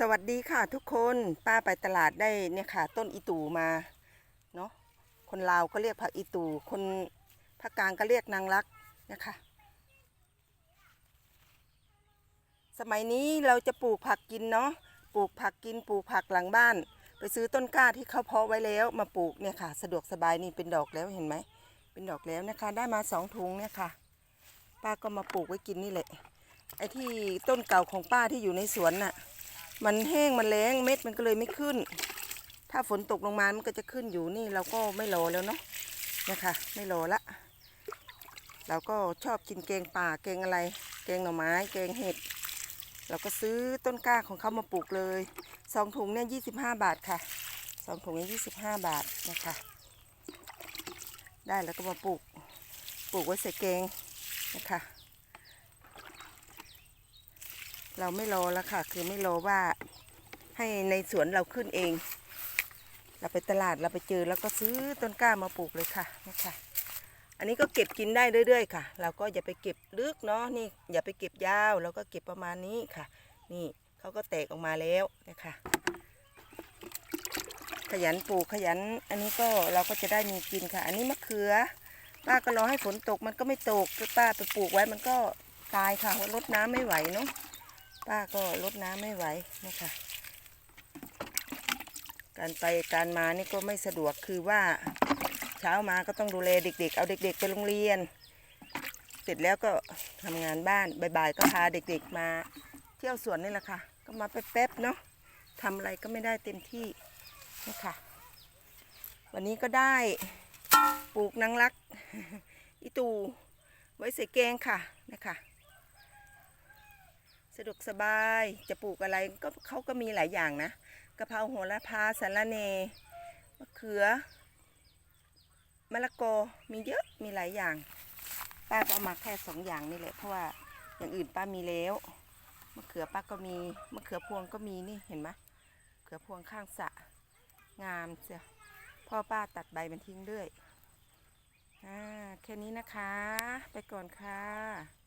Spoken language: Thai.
สวัสดีค่ะทุกคนป้าไปตลาดได้เนี่ยค่ะ ต้นอีตูมาเนาะคนลาวก็เรียกผักอีตู คนภาคกลางก็เรียกนางรักนะคะ สมัยนี้เราจะปลูกผักกินเนาะปลูกผักกินปลูกผักหลังบ้าน ไปซื้อต้นกล้าที่เขาเพาะไว้แล้วมาปลูกเนี่ยค่ะ สะดวกสบายนี่เป็นดอกแล้วเห็นไหมเป็นดอกแล้วนะคะ ได้มาสองถุงเนี่ยค่ะ ป้าก็มาปลูกไว้กินนี่แหละไอ้ที่ต้นเก่าของป้าที่อยู่ในสวนน่ะ มันแห้งมันแรงเม็ดมันก็เลยไม่ขึ้น ถ้าฝนตกลงมามันก็จะขึ้นอยู่นี่เราก็ไม่รอแล้วเนาะนะคะไม่รอละ เราก็ชอบกินแกงป่าแกงอะไร แกงหน่อไม้แกงเห็ด เราก็ซื้อต้นกล้าของเขามาปลูกเลยสองถุงเนี่ยยี่สิบห้าบาทค่ะสองถุงเนี่ยยี่สิบห้าบาทนะคะ ได้แล้วก็มาปลูกปลูกไว้ใส่แกงนะคะ เราไม่รอแล้วค่ะ คือไม่รอว่าให้ในสวนเราขึ้นเอง เราไปตลาดเราไปเจอแล้วก็ซื้อต้นกล้ามาปลูกเลยค่ะนี่ค่ะ อันนี้ก็เก็บกินได้เรื่อยๆค่ะ เราก็อย่าไปเก็บลึกเนาะนี่อย่าไปเก็บยาวเราก็เก็บประมาณนี้ค่ะ นี่เขาก็แตกออกมาแล้วนะคะขยันปลูกขยัน อันนี้ก็เราก็จะได้มีกินค่ะ อันนี้มะเขือ ป้าก็รอให้ฝนตกมันก็ไม่ตกป้าไปปลูกไว้มันก็ตายค่ะเพราะรดน้ำไม่ไหวเนาะ ป้าก็ลดน้ำไม่ไหวนะคะ การไปการมานี่ก็ไม่สะดวกคือว่าเช้ามาก็ต้องดูแลเด็ก ๆ เอาเด็ก ๆ ไปโรงเรียน เสร็จแล้วก็ทำงานบ้านบ่ายๆก็พาเด็กๆมาเที่ยวสวนนี่แหละค่ะ ก็มาแป๊บๆเนาะทำอะไรก็ไม่ได้เต็มที่นะคะวันนี้ก็ได้ปลูกนางรัก อีตู ไว้ใส่แกงค่ะนะคะ สะดวกสบายจะปลูกอะไรก็เขาก็มีหลายอย่างนะกะเพราโหระพาสาระเนมะเขือมะละกอมีเยอะมีหลายอย่าง ป้าก็เอามาแค่สองอย่างนี่แหละเพราะว่าอย่างอื่นป้ามีแล้วมะเขือป้าก็มีมะเขือพวงก็มีนี่เห็นไหมมะเขือพวงข้างสะงามเสียพ่อป้าตัดใบมันทิ้งด้วยอ่าแค่นี้นะคะ ไปก่อนค่ะ